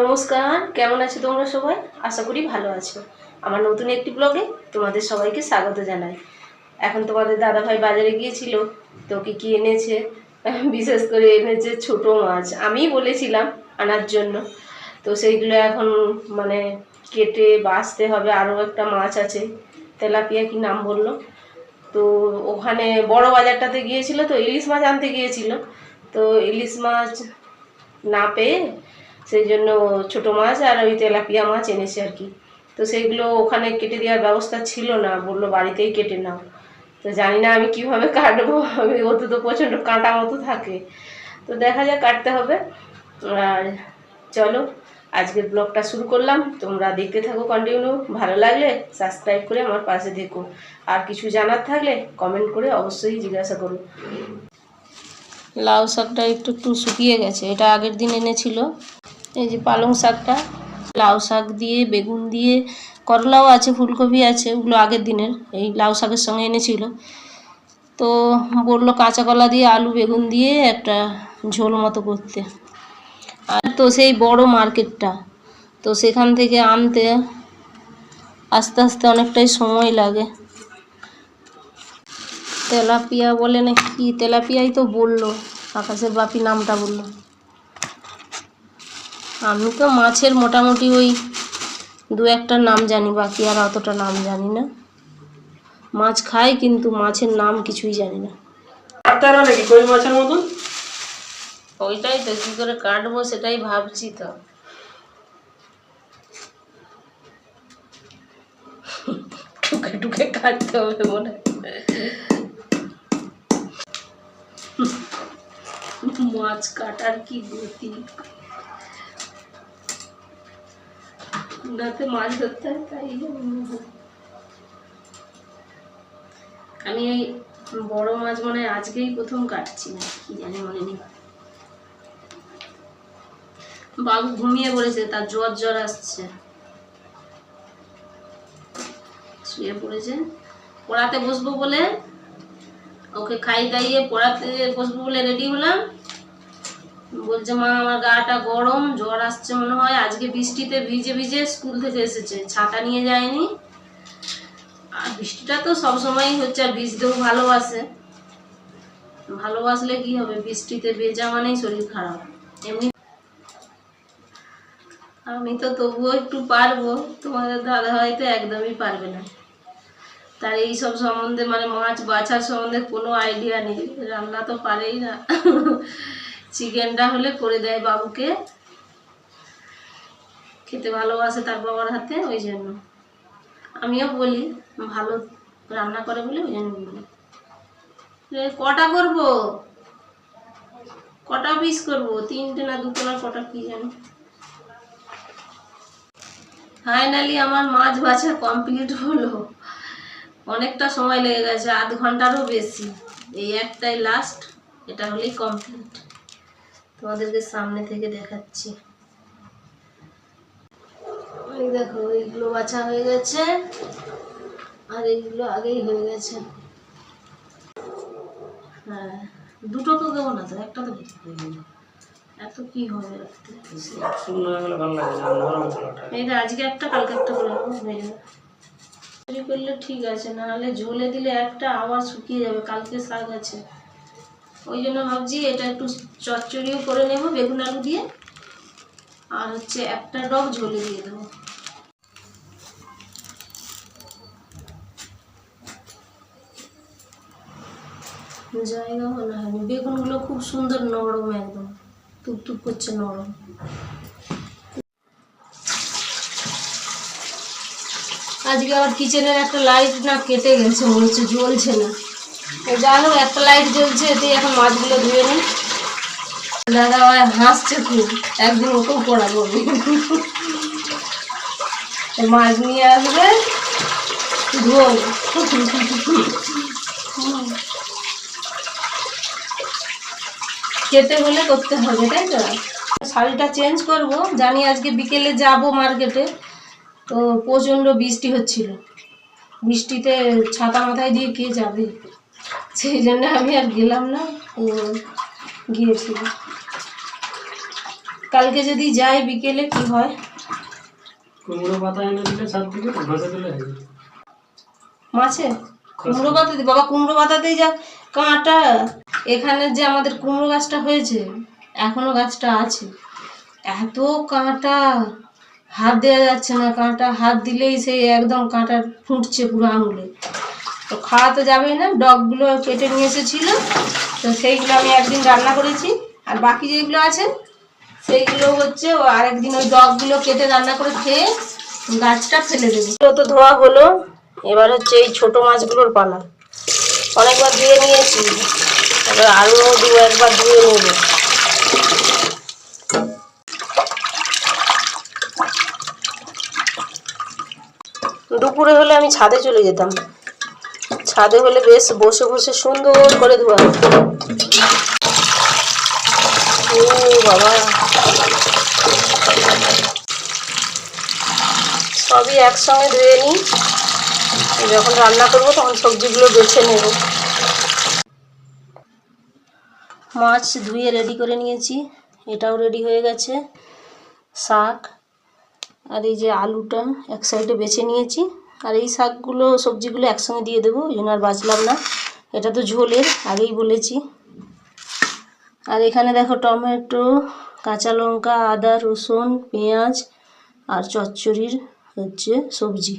নমস্কার, কেমন আছো তোমরা সবাই? আশা করি ভালো আছো। আমার নতুন একটি ব্লগে তোমাদের সবাইকে স্বাগত জানাই। এখন তোমাদের দাদাভাই বাজারে গিয়েছিল, তো কি কি এনেছে? বিশেষ করে এনেছে ছোট মাছ। আমিই বলেছিলাম আনার জন্য। তো সেইগুলো এখন মানে কেটে বাঁচতে হবে, আরও একটা মাছ আছে, তেলাপিয়া কি নাম বলল? তো ওখানে বড় বাজারটাতে গিয়েছিল, তো ইলিশ মাছ আনতে গিয়েছিল। তো ইলিশ মাছ না পেয়ে সেই জন্য ছোটো মাছ আর ওই তেলাপিয়া মাছ এনেছে আর কি। তো সেইগুলো ওখানে কেটে দেওয়ার ব্যবস্থা ছিল না, বলল বাড়িতেই কেটে নাও। তো জানি না আমি কীভাবে কাটবো, আমি ওতে তো প্রচণ্ড কাঁটা মতো থাকে। তো দেখা যাক কাটতে হবে। আর চলো, আজকের ব্লগটা শুরু করলাম। তোমরা দেখতে থাকো কন্টিনিউ ভালো লাগলে সাবস্ক্রাইব করে আমার পাশে দেখো আর কিছু জানার থাকলে কমেন্ট করে অবশ্যই জিজ্ঞাসা করো। লাউ শাকটা একটু একটু শুকিয়ে গেছে। এটা আগের দিন এনেছিল। এই যে পালং শাকটা, লাউ শাক দিয়ে, বেগুন দিয়ে, করলাও আছে, ফুলকপি আছে, ওগুলো আগের দিনের, এই লাউ শাকের সঙ্গে এনেছিল। তো বলল কাঁচা কলা দিয়ে আলু, বেগুন দিয়ে একটা ঝোল মতো করতে। আর তো সেই বড় মার্কেটটা, তো সেখান থেকে আনতে আস্তে আস্তে অনেকটাই সময় লাগে। তেলাপিয়া বলে না কি? তেলাপিয়াই তো বলল, আকাশের বাপি নামটা বলল। আমি তো মাছের মোটামুটি ওই দু একটা নাম জানি বাকি আর অতটা নাম জানি না। মাছ খাই কিন্তু মাছের নাম কিছুই জানি না। কাটতে নাকি কই মাছের মতন? ওইটাই তো কী করে কাটবো সেটাই ভাবছি তো। টুকে টুকে কাটতে হবে মনে মাছ কাটার কি গতি? কুড়াতে মাছ ধরতে হয়, তাই আমি এই বড় মাছ মানে আজকেই প্রথম কাটছি, না কি জানি মনে নেই। বাবু ঘুমিয়ে পড়েছে, তার জ্বর জ্বর আসছে। শুয়ে পড়েছে। পড়াতে বসবো বলে, ওকে খাই দাইয়ে পড়াতে বসবো বলে রেডি হলাম। বলছে, মা, আমার গাটা গরম, জ্বর আসছে মনে হয়। আজকে বৃষ্টিতে ভিজে ভিজে স্কুল থেকে এসেছে। ছাতা নিয়ে যায়নি। আর বৃষ্টিটা তো সবসময়ই হচ্ছে, আর ভিজতেও ভালোবাসে। ভালোবাসলে কি হবে? বৃষ্টিতে ভেজা মানেই শরীর খারাপ। এমনি আমি তো তবুও একটু পারব। তোমাদের দাদা হয়তো একদমই পারবে না। তার এই সব সম্বন্ধে মানে মাছ বাছার সম্বন্ধে কোনো আইডিয়া নেই। রান্না তো পারেই না। চিকেনটা হলে করে দেয় বাবুকে। খেতে ভালোবাসে তার বাবার হাতে, ওই জন্য। আমিও বলি, ভালো রান্না করে বলে ওই জন্য বলি। কটা করব? কটা পিস করব? তিনটে না দুটো না কটা, কি জানি। ফাইনালি আমার মাছ বাছা কমপ্লিট হলো। অনেকটা সময় লেগে গেছে, আধ ঘন্টারও বেশি। এই একটাই লাস্ট এটা হলেই কমপ্লিট তোমাদেরকে সামনে থেকে দেখাচ্ছি। এই দেখো এইগুলো বাছা হয়ে গেছে। আর এইগুলো আগেই হয়ে গেছে। হ্যাঁ দুটো তো দেবো না তো একটা তো এত কি হবে? রাখতে শুকনো গেলে ভালো লাগে না নরম কলাটা এই যে আজকে একটা কালকে একটা করে হয়ে যাবে। করলে ঠিক আছে নাহলে ঝোলে দিলে একটা আবার শুকিয়ে যাবে কালকে শাক আছে। ওই জন্য ভাবছি এটা একটু চচ্চড়িও করে নেব, বেগুন আলু দিয়ে। আর হচ্ছে একটা ডগ ঝোলে দিয়ে দেবো। জায়গা মনে হয়নি বেগুনগুলো খুব সুন্দর নরম একদম টুক টুক করছে নরম। আজকে আবার কিচেনের একটা লাইট না কেটে গেছে, মনে হচ্ছে জ্বলছে না। হোক একটা লাইট জ্বলছে, এতেই এখন মাছগুলো ধুয়ে নিই। দাদা ভাই হাসছে খুব। একদিন ওকেও পড়াবো। মাছ নিয়ে আসবে। খেতে হলে করতে হবে, তাই তো? শাড়িটা চেঞ্জ করব। জানি আজকে বিকেলে যাব মার্কেটে তো প্রচণ্ড বৃষ্টি হচ্ছিল। বৃষ্টিতে ছাতা মাথায় দিয়ে কে যাবে? সেই জন্য আমি আর গেলাম না গিয়েছিল। কালকে যদি যাই বিকেলে কি হয়? কুমড়ো পাতা এনে দিলে মাছে? বাবা কুমড়ো পাতাতেই যা কাঁটা। এখানে যে আমাদের কুমড়ো গাছটা হয়েছে এখনও গাছটা আছে। এত কাঁটা। হাত দেওয়া যাচ্ছে না কাঁটা। হাত দিলেই সেই একদম কাঁটা ফুটছে পুরো আঙুলে। তো খাওয়া তো যাবেই না, ডগগুলো কেটে নিয়ে এসেছিল। তো সেইগুলো আমি একদিন রান্না করেছি, আর বাকি যেগুলো আছে, সেইগুলো হচ্ছে আরেকদিন ওই ডগগুলো কেটে রান্না করে খেয়ে গাছটা ফেলে দেবে। তো ধোয়া হলো, এবার হচ্ছে এই ছোট মাছগুলোর পালা। অনেকবার ধুয়ে নিয়েছি, এবার আরও দু একবার ধুয়ে নেব। দুপুরে হলে আমি ছাদে চলে যেতাম। ছাদে হলে বেশ বসে বসে সুন্দর করে ধোয়া বাবা। সবই একসঙ্গে ধুয়ে নিই। যখন রান্না করব তখন সবজিগুলো বেছে নেব। মাছ ধুয়ে রেডি করে নিয়েছি। এটাও রেডি হয়ে গেছে। শাক আর এই যে আলুটা এক সাইডে বেছে নিয়েছি। আর এই শাকগুলো, সবজিগুলো একসঙ্গে দিয়ে দেবো, ওই জন্য আর বাঁচলাম না। এটা তো ঝোলের, আগেই বলেছি। আর এখানে দেখো টমেটো, কাঁচা লঙ্কা, আদা, রসুন, পেঁয়াজ আর চচ্চড়ির হচ্ছে সবজি।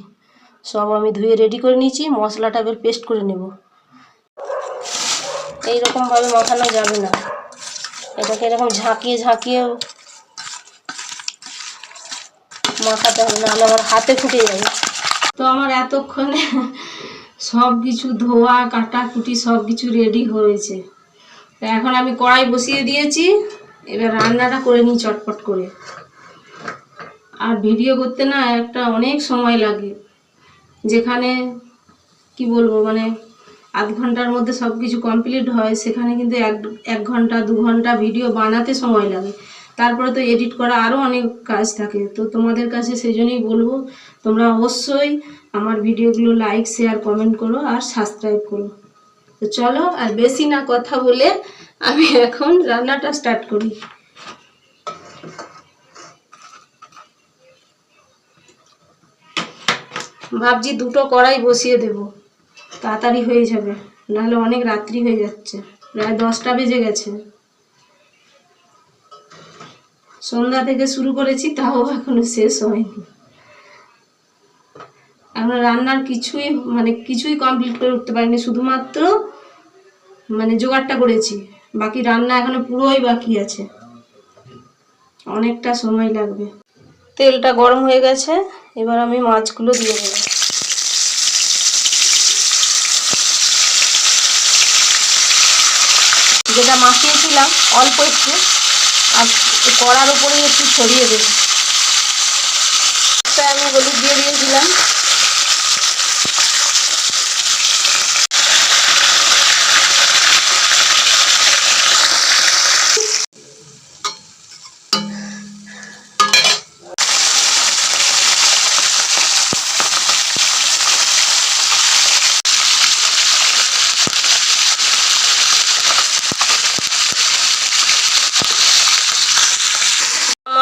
সব আমি ধুয়ে রেডি করে নিয়েছি, মশলাটা এবার পেস্ট করে নেব। এইরকমভাবে মাখানো যাবে না। এটাকে এরকম ঝাঁকিয়ে ঝাঁকিয়ে মাখাতে হবে, নাহলে আমার হাতে ফুটে যাবে। তো আমার এতক্ষণে সব কিছু ধোয়া কাটাকুটি সব কিছু রেডি হয়েছে। এখন আমি কড়াই বসিয়ে দিয়েছি, এবার রান্নাটা করে নিই চটপট করে। আর ভিডিও করতে না একটা অনেক সময় লাগে, যেখানে কি বলব মানে আধ ঘণ্টার মধ্যে সব কিছু কমপ্লিট হয়, সেখানে কিন্তু এক এক ঘণ্টা, দু ঘণ্টা ভিডিও বানাতে সময় লাগে। তারপরে তো এডিট করা আরও অনেক কাজ থাকে। তো তোমাদের কাছে সেই জন্যই বলব, তোমরা অবশ্যই আমার ভিডিওগুলো লাইক শেয়ার কমেন্ট করো আর সাবস্ক্রাইব করো। তো চলো আর বেশি না কথা বলে আমি এখন রান্নাটা স্টার্ট করি। ভাবছি দুটো কড়াই বসিয়ে দেব। তাড়াতাড়ি হয়ে যাবে, নাহলে অনেক রাত্রি হয়ে যাচ্ছে। প্রায় দশটা বেজে গেছে। সন্ধ্যা থেকে শুরু করেছি, তাও এখনও শেষ হয়নি। এখন রান্নার কিছুই মানে কিছুই কমপ্লিট করে উঠতে পারিনি, শুধুমাত্র মানে জোগাড়টা করেছি। বাকি রান্না এখনও পুরোই বাকি আছে। অনেকটা সময় লাগবে। তেলটা গরম হয়ে গেছে, এবার আমি মাছগুলো দিয়ে দেবো। যেটা মাখিয়েছিলাম, অল্প একটু। আর করার কড়ার উপরেই একটু ছড়িয়ে দেবো। আমি হলুদ দিয়ে দিয়েছিলাম।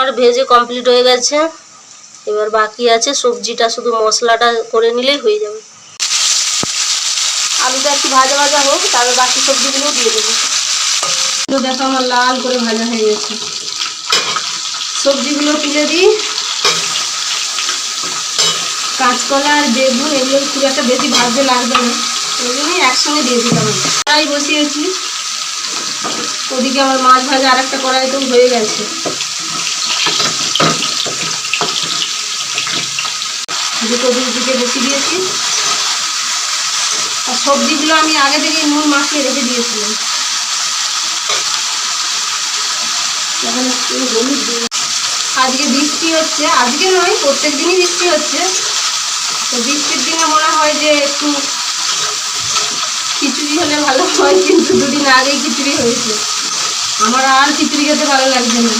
আমার ভেজে কমপ্লিট হয়ে গেছে। এবার বাকি আছে সবজিটা, শুধু মশলাটা করে নিলেই হয়ে যাবে। আলুটা একটু ভাজা ভাজা হোক, তারপর বাকি সবজিগুলোও দিয়ে দেবো। তো দেখো আমার লাল করে ভাজা হয়ে গেছে। সবজিগুলো তুলে দিই। কাঁচকলা আর বেগুন এগুলো খুব একটা বেশি ভাজতে লাগবে না। ওই জন্যই একসঙ্গে দিয়ে দিলাম কড়াই বসিয়েছি। ওদিকে আমার মাছ ভাজা আর একটা কড়াইতেও হয়ে গেছে। দুটো দুই দিকে বসিয়ে দিয়েছি। আর সবজিগুলো আমি আগে থেকে নুন মাখিয়ে রেখে দিয়েছিলাম। আজকে বৃষ্টি হচ্ছে। আজকে নয়, প্রত্যেক দিনই বৃষ্টি হচ্ছে। তো বৃষ্টির দিনে মনে হয় যে একটু খিচুড়ি হলে ভালো হয়, কিন্তু দুদিন আগেই খিচুড়ি হয়েছে। আমার আর খিচুড়ি খেতে ভালো লাগছে না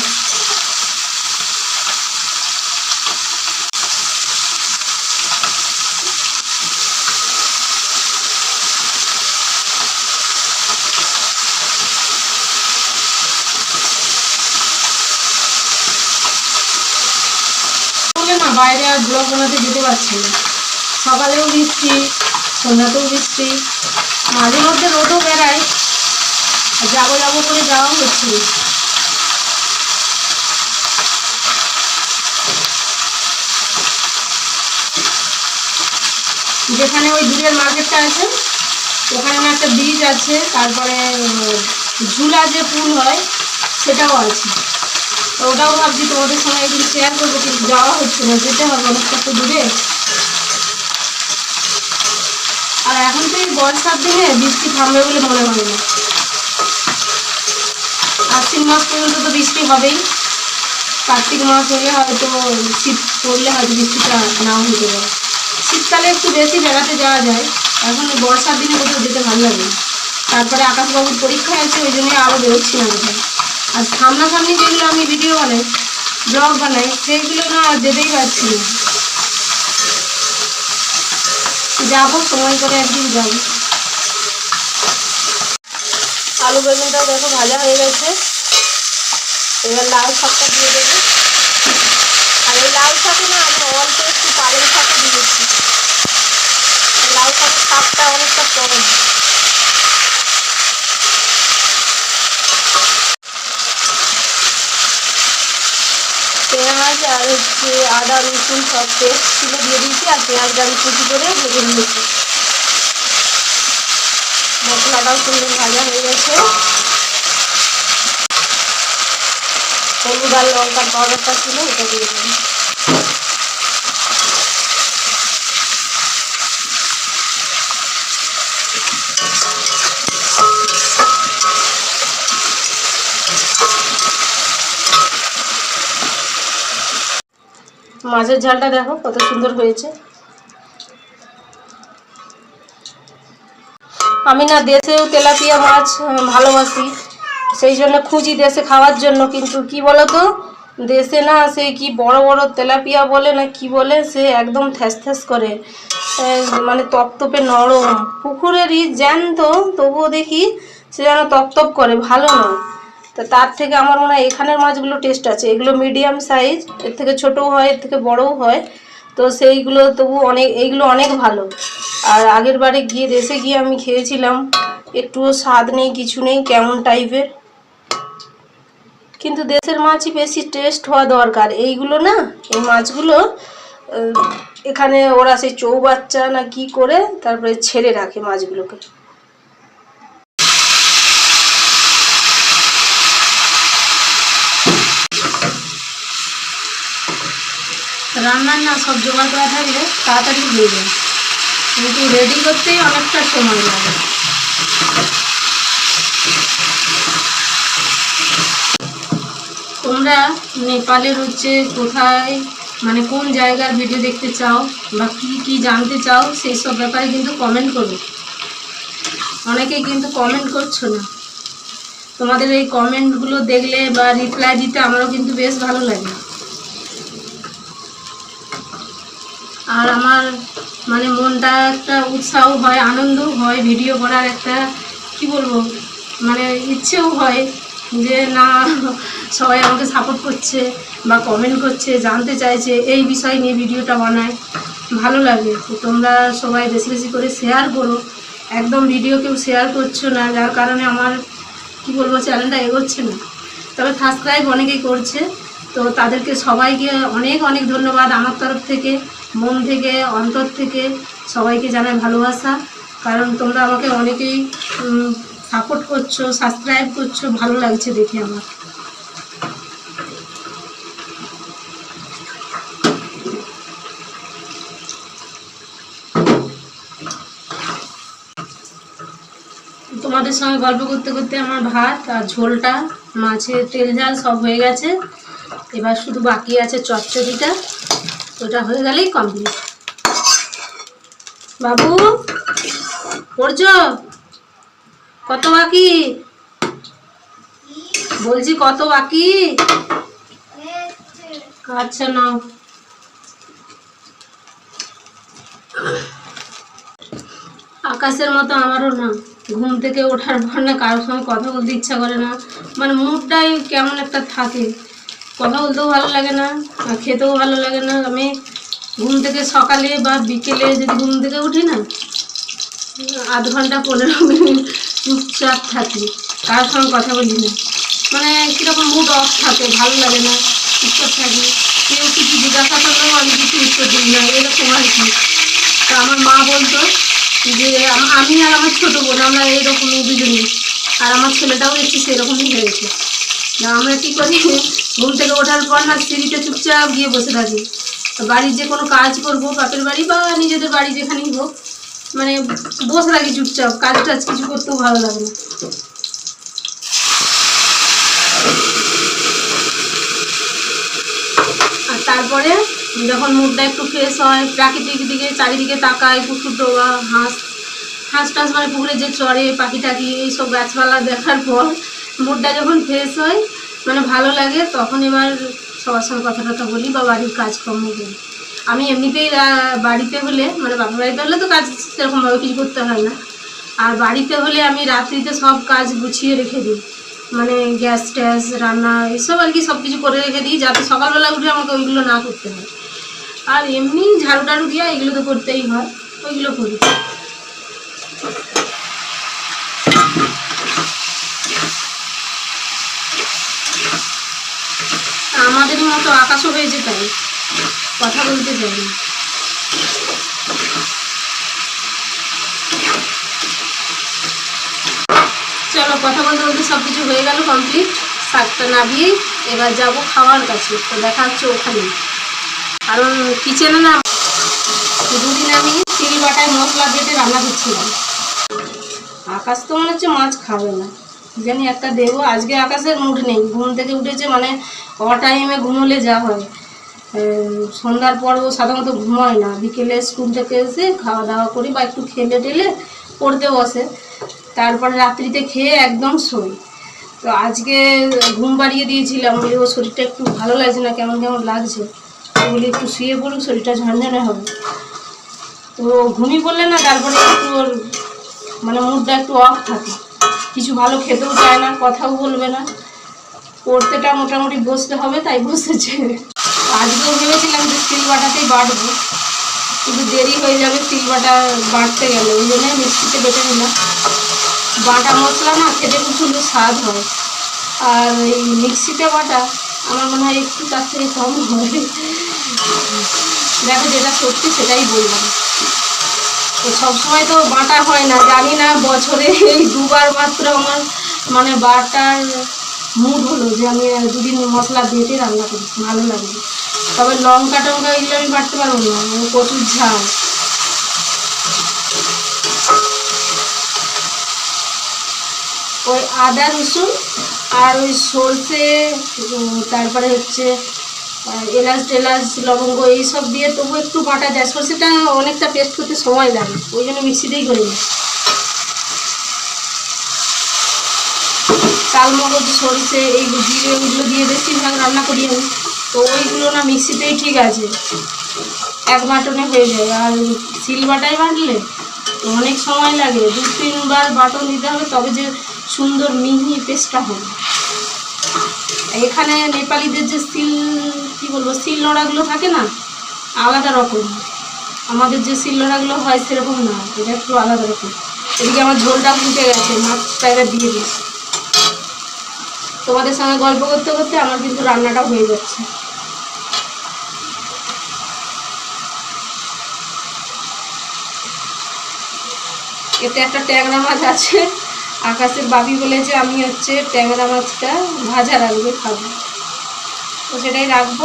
বলে না বাইরে আর ব্লগ বানাতে যেতে পারছি না। সকালেও বৃষ্টি, সন্ধ্যাতেও বৃষ্টি। মাঝে মধ্যে রোদও বেড়ায়। যাব যাব করে যাওয়া হচ্ছে। যেখানে ওই দূরের মার্কেটটা আছে, ওখানে একটা ব্রিজ আছে, তারপরে ঝুলা যে পুল হয়, সেটাও আছে। ওটাও ভাবছি তোমাদের সঙ্গে একদিন শেয়ার করব, কিন্তু যাওয়া হচ্ছে না, যেতে হবে অনেকটা তো দূরে। আর এখন তো এই বর্ষার দিনে বৃষ্টি থামবে বলে মনে হয় না। আশ্বিন মাস পর্যন্ত তো বৃষ্টি হবেই। কার্তিক মাস হলে হয়তো শীত পড়লে হয়তো বৃষ্টিটা নাও হতে পারে শীতকালে একটু বেশি বেড়াতে যাওয়া যায়। এখন বর্ষার দিনে কোথাও যেতে ভালো লাগে তারপরে আকাশবাবুর পরীক্ষা আছে, ওই জন্য আরও বেরোচ্ছি না কোথাও। আর সামনাসামনি যেগুলো আমি ভিডিও বানাই ব্লগ বানাই, সেইগুলো না যেতেই পারছি না। যাব, সময় করে একদিন যাব। আলু বেগুনটাও দেখো ভাজা হয়ে গেছে। এবার লাল শাকটা দিয়ে দেবো। আর এই লাল শাকে না আমি অল্প একটু পালং শাকও দিয়েছি লাল শাকের শাকটা অনেকটা কম। পেঁয়াজ আর হচ্ছে আদা, রসুন সব পেস্ট ছিল দিয়ে দিয়েছি আর পেঁয়াজটা আমি কুচি করে ভেজে নিয়েছি। মশলাটাও সুন্দর ভাজা হয়ে গেছে। হলুদ আর লঙ্কার পাউডারটা ছিল, ওটা দিয়ে দিলাম। মাছের ঝালটা দেখো কত সুন্দর হয়েছে। আমি না দেশেও তেলাপিয়া মাছ ভালোবাসি, সেই জন্য খুঁজি দেশে খাওয়ার জন্য, কিন্তু কি বলো তো দেশে না সে কি বড় বড় তেলাপিয়া বলে না কি বলে, সে একদম থ্যাস থ্যাস করে। মানে তপতপে নরম, পুকুরেরই জ্যান্ত, তবুও দেখি সে যেন তপতপ করে, ভালো নয়। তো তার থেকে আমার মনে হয় এখানের মাছগুলো টেস্ট আছে। এগুলো মিডিয়াম সাইজ এর থেকে ছোটও হয়, এর থেকে বড়ও হয়। তো সেইগুলো তবু অনেক, এইগুলো অনেক ভালো। আর আগের বারে গিয়ে দেশে গিয়ে আমি খেয়েছিলাম। একটুও স্বাদ নেই, কিছু নেই, কেমন টাইপের কিন্তু দেশের মাছই বেশি টেস্ট হওয়া দরকার। এইগুলো না, এই মাছগুলো এখানে ওরা সেই চৌবাচ্চা না কি করে, তারপরে ছেড়ে রাখে মাছগুলোকে। রান্নার না সব জোগাড় করা থাকলে তাড়াতাড়ি হয়ে যায়। কিন্তু রেডি করতেই অনেকটা সময় লাগে। তোমরা নেপালের হচ্ছে কোথায় মানে কোন জায়গার ভিডিও দেখতে চাও বা কি কি জানতে চাও, সেই সব ব্যাপারে কিন্তু কমেন্ট করো অনেকেই কিন্তু কমেন্ট করছ না। তোমাদের এই কমেন্টগুলো দেখলে বা রিপ্লাই দিতে আমারও কিন্তু বেশ ভালো লাগে। আর আমার মানে মনটা একটা উৎসাহ হয় আনন্দ হয় ভিডিও করার একটা, কি বলব মানে ইচ্ছেও হয় যে না, সবাই আমাকে সাপোর্ট করছে বা কমেন্ট করছে, জানতে চাইছে, এই বিষয় নিয়ে ভিডিওটা বানায়। ভালো লাগে। তোমরা সবাই বেশি বেশি করে শেয়ার করো। একদম ভিডিও কেউ শেয়ার করছ না, যার কারণে আমার, কি বলব চ্যানেলটা এগোচ্ছে না। তবে সাবস্ক্রাইব অনেকেই করছে। তো তাদেরকে সবাইকে অনেক অনেক ধন্যবাদ আমার তরফ থেকে। মন থেকে, অন্তর থেকে সবাইকে জানাই ভালোবাসা। কারণ তোমরা আমাকে অনেকেই সাপোর্ট করছ সাবস্ক্রাইব করছ, ভালো লাগছে দেখে আমার। তোমাদের সঙ্গে গল্প করতে করতে আমার ভাত আর ঝোলটা, মাছের তেল ঝাল সব হয়ে গেছে। এবার শুধু বাকি আছে চচ্চড়িটা। ওটা হয়ে গেলেই কমপ্লিট বাবু, পড়ছ? কত বাকি? বলছি কত বাকি? আচ্ছা নাও। আকাশের মতো আমারও না, ঘুম থেকে ওঠার পর না কারোর সঙ্গে কথা বলতে ইচ্ছা করে না। মানে মুডটাই কেমন একটা থাকে। কথা বলতেও ভালো লাগে না, খেতেও ভালো লাগে না। আমি ঘুম থেকে সকালে বা বিকেলে যদি ঘুম থেকে উঠি না, আধ ঘণ্টা, পনেরো মিনিট চুপচাপ থাকি কার সঙ্গে কথা বলি না। মানে কীরকম মুড অফ থাকে, ভালো লাগে না, চুপচাপ থাকি। কেউ কিছু জিজ্ঞাসা করলেও আমি কিছু উত্তর দিই না, এরকম আর কি। তা আমার মা বলতো যে, আমি আর আমার ছোটো বোন, আমরা এইরকমই দুজনই। আর আমার ছেলেটাও দেখছি সেরকমই হয়েছে। না, আমরা কী করি? ঘুম থেকে ওঠার পর না সিঁড়িতে চুপচাপ গিয়ে বসে থাকি। বাড়ির যে কোনো কাজ করব, বাপের বাড়ি বা নিজেদের বাড়ি যেখানেই হোক মানে বসে থাকি চুপচাপ, কাজ টাজ কিছু করতেও ভালো লাগে না। আর তারপরে যখন মুডটা একটু ফ্রেশ হয়, প্রাকৃতিক দিকে চারিদিকে তাকায় পুকুর ডোবা, হাঁস হাঁস টাস মানে পুকুরে যে চড়ে, পাখি টাকি এইসব গাছপালা দেখার পর মুডটা যখন ফ্রেশ হয় মানে ভালো লাগে, তখন এবার সবার সঙ্গে কথা বলি বা বাড়ির কাজকর্ম করি। আমি এমনিতেই বাড়িতে হলে মানে বাপের বাড়িতে হলে তো কাজ সেরকমভাবে কিছু করতে হয় না। আর বাড়িতে হলে আমি রাত্রিতে সব কাজ গুছিয়ে রেখে দিই। মানে গ্যাস ট্যাস, রান্না, এসব আর কি সব কিছু করে রেখে দিই, যাতে সকালবেলা উঠে আমাকে ওইগুলো না করতে হয়। আর এমনি ঝাড়ু টাড়ু দিয়া এগুলো তো করতেই হয়, ওইগুলো করি। আমাদেরই মতো আকাশও হয়েছে তাই কথা বলতে চাই চলো, কথা বলতে বলতে সব কিছু হয়ে গেল কমপ্লিট শাকটা নাবিয়ে এবার যাব খাওয়ার কাছে। তো দেখা হচ্ছে ওখানে। কারণ কিচেনে না দুদিন আমি তিল বাটায় মশলা বেটে রান্না করছিলাম। আকাশ তো মনে হচ্ছে মাছ খাবে না। জানি একটা দেবো, আজকে আকাশের মুড নেই, ঘুম থেকে উঠেছে মানে অ টাইমে ঘুমোলে যা হয়। সন্ধ্যার পর ও সাধারণত ঘুমায় না, বিকেলে স্কুল থেকে এসে খাওয়া দাওয়া করি বা একটু খেলে টেলে পড়তে বসে। তারপরে রাত্রিতে খেয়ে একদম শোই তো আজকে ঘুম বাড়িয়ে দিয়েছিলাম ওই ওর শরীরটা একটু ভালো লাগছে না, কেমন কেমন লাগছে? বলি একটু শুয়ে পড়ুক, শরীরটা ঝনঝনে হবে। তো ঘুমিয়ে পড়লে না তারপরে একটু ওর মানে মুডটা একটু অফ থাকে। কিছু ভালো খেতেও চায় না, কথাও বলবে না। পড়তেটা মোটামুটি বসতে হবে, তাই বসেছে। আজকেও ভেবেছিলাম যে স্টিল বাটাতেই বাটবো কিন্তু দেরি হয়ে যাবে স্টিল বাটা বাটতে গেলে, ওই জন্য মিক্সিতে বেটে নিলাম। বাটা মশলা না, খেতে সুন্দর স্বাদ হয়। আর এই মিক্সিতে বাটা, আমার মনে হয় একটু তার থেকে কম হয় দেখো যেটা সত্যি সেটাই বললাম। তো সবসময় তো বাটা হয় না, জানি না বছরে এই দুবার মাত্র আমার মানে বাটার মুড হলো যে আমি দুদিন মশলা বেটে রান্না করি ভালো লাগে তবে লঙ্কা টঙ্কা এগুলো আমি বাটতে পারব না প্রচুর ঝাল। ওই আদা রসুন আর ওই সর্ষে তারপরে হচ্ছে এলাচ টেলাচ, লবঙ্গ, এইসব দিয়ে তবু একটু বাটা যায়, সর্ষেটা অনেকটা পেস্ট করতে সময় লাগে, ওই জন্য মিক্সিতেই করে নিই। চাল মগজ সরষে, এই জিরে, ওইগুলো দিয়ে বেশিরভাগ রান্না করি আমি। তো ওইগুলো না মিক্সিতেই ঠিক আছে, এক বাটনে হয়ে যায়। আর সিল বাটায় বাটলে অনেক সময় লাগে দু তিনবার বাটন দিতে হবে, তবে যে সুন্দর মিহি পেস্টটা হবে এখানে নেপালিদের যে সিল, কী বলব, সিল নোড়াগুলো থাকে না, আলাদা রকম। আমাদের যে সিল নোড়াগুলো হয় সেরকম না, এটা একটু আলাদা রকম। এদিকে আমার ঝোলটা ফুটে গেছে, মাছটা এবার দিয়ে দিই। তোমাদের সঙ্গে গল্প করতে করতে আমার কিন্তু রান্নাটা হয়ে যাচ্ছে। এতে একটা ট্যাংরা মাছ আছে। আকাশের বাবি বলেছে আমি হচ্ছে ট্যাংরা মাছটা ভাজা রাখবে খাব। তো সেটাই রাখব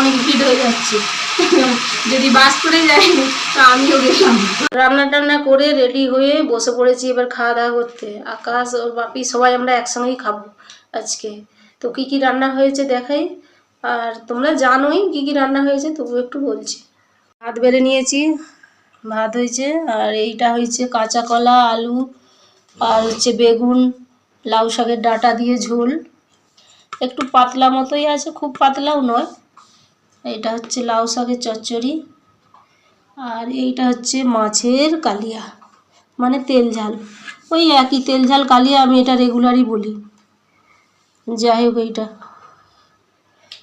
অনেক হয়ে যাচ্ছে। যদি বাস যায় তো আমিও গেলাম। রান্না টান্না করে রেডি হয়ে বসে পড়েছি এবার খাওয়া দাওয়া করতে। আকাশ ওর বাপি সবাই আমরা একসঙ্গেই খাব আজকে। তো কি কি রান্না হয়েছে দেখাই। আর তোমরা জানোই কি কি রান্না হয়েছে তবু একটু বলছি। ভাত বেড়ে নিয়েছি, ভাত হয়েছে, আর এইটা হয়েছে কাঁচা কলা, আলু, আর হচ্ছে বেগুন, লাউ শাকের ডাঁটা দিয়ে ঝোল। একটু পাতলা মতোই আছে, খুব পাতলাও নয়। এটা হচ্ছে লাউ শাকের চচ্চড়ি। আর এইটা হচ্ছে মাছের কালিয়া মানে তেল ঝাল। ওই একই তেল ঝাল কালিয়া আমি এটা রেগুলারই বলি। যাই হোক এইটা।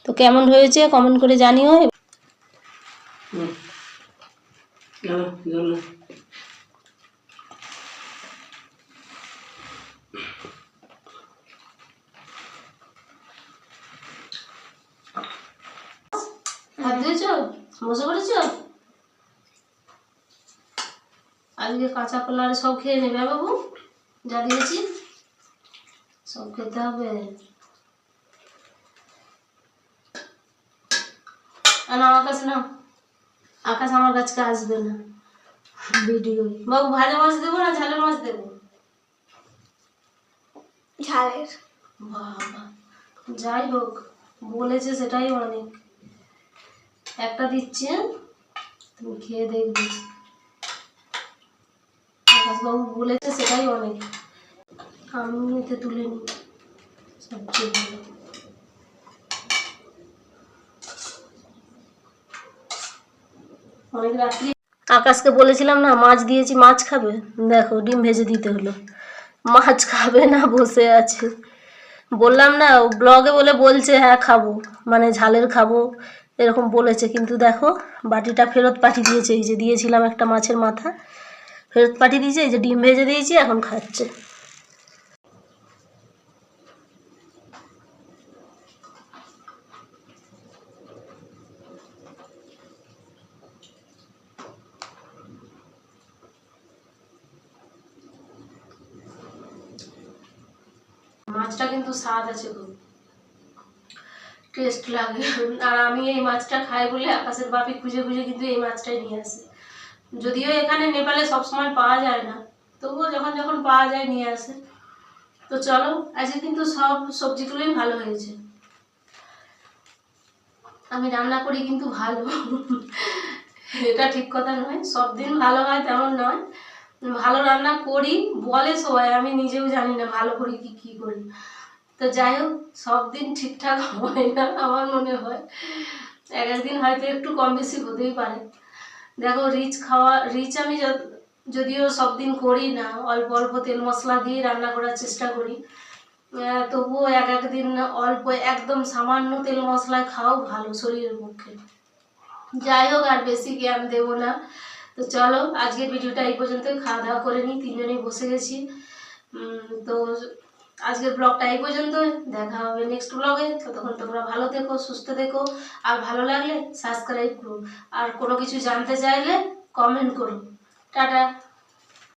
তো কেমন হয়েছে কমেন্ট করে জানিও। হাত ধুয়েছ? পড়েছ আজকে কাঁচা কলা আর সব খেয়ে নেবে হ্যাঁ বাবু? যা দিয়েছি। সব খেতে হবে। না আকাশ না আকাশ আমার কাছকে আসবে না। ভিডিও। বাবু ভাজা মাছ দেবো না ঝালের মাছ দেবো? ঝালের। বাবা যাই হোক বলেছে সেটাই অনেক। একটা দিচ্ছে তুমি খেয়ে দেখবে। আকাশবাবু বলেছে সেটাই অনেক। আমি এতে তুলে নিই। সবচেয়ে ভালো আকাশকে বলেছিলাম না, মাছ দিয়েছি, মাছ খাবে? দেখো, ডিম ভেজে দিতে হলো। মাছ খাবে না, বসে আছে। বললাম না ব্লগে বলে বলছে হ্যাঁ খাব। মানে ঝালের খাব, এরকম বলেছে। কিন্তু দেখো, বাটিটা ফেরত পাঠিয়ে দিয়েছে। এই যে দিয়েছিলাম একটা মাছের মাথা, ফেরত পাঠিয়ে দিয়েছে, এই যে ডিম ভেজে দিয়েছি, এখন খাচ্ছে। মাছটা কিন্তু স্বাদ আছে খুব। টেস্ট লাগে। আর আমি এই মাছটা খাই বলে আকাশের বাপি খুঁজে খুঁজে কিন্তু এই মাছটাই নিয়ে আসে। যদিও এখানে নেপালে সবসময় পাওয়া যায় না, তবুও যখন যখন পাওয়া যায় নিয়ে আসে। তো চলো, আজকে কিন্তু সব সবজিগুলোই ভালো হয়েছে। আমি রান্না করি কিন্তু ভালো। এটা ঠিক কথা নয় সব দিন ভালো হয় তেমন নয়। ভালো রান্না করি, বলে সবাই, আমি নিজেও জানি না ভালো করি কি কি করি। তো যাই হোক, সব দিন ঠিকঠাক হয় না, আমার মনে হয়। এক একদিন হয়তো একটু কম বেশি হতেই পারে। দেখো, রিচ খাওয়া, রিচ আমি যদিও সব দিন করি না, অল্প অল্প তেল মশলা দিয়ে রান্না করার চেষ্টা করি। তবুও এক একদিন অল্প, একদম সামান্য তেল মশলায় খাও ভালো শরীরের পক্ষে। যাই হোক, আর বেশি জ্ঞান দেবো না। তো চলো, আজকের ভিডিওটা এই পর্যন্ত খাওয়া দাওয়া করে নিই, তিনজনেই বসে গেছি। তো আজকের ব্লগটা এই পর্যন্ত দেখা হবে নেক্সট ব্লগে ততক্ষণ তোমরা ভালো দেখো সুস্থ দেখো আর ভালো লাগলে সাবস্ক্রাইব করো। আর কোনো কিছু জানতে চাইলে কমেন্ট করো। টাটা।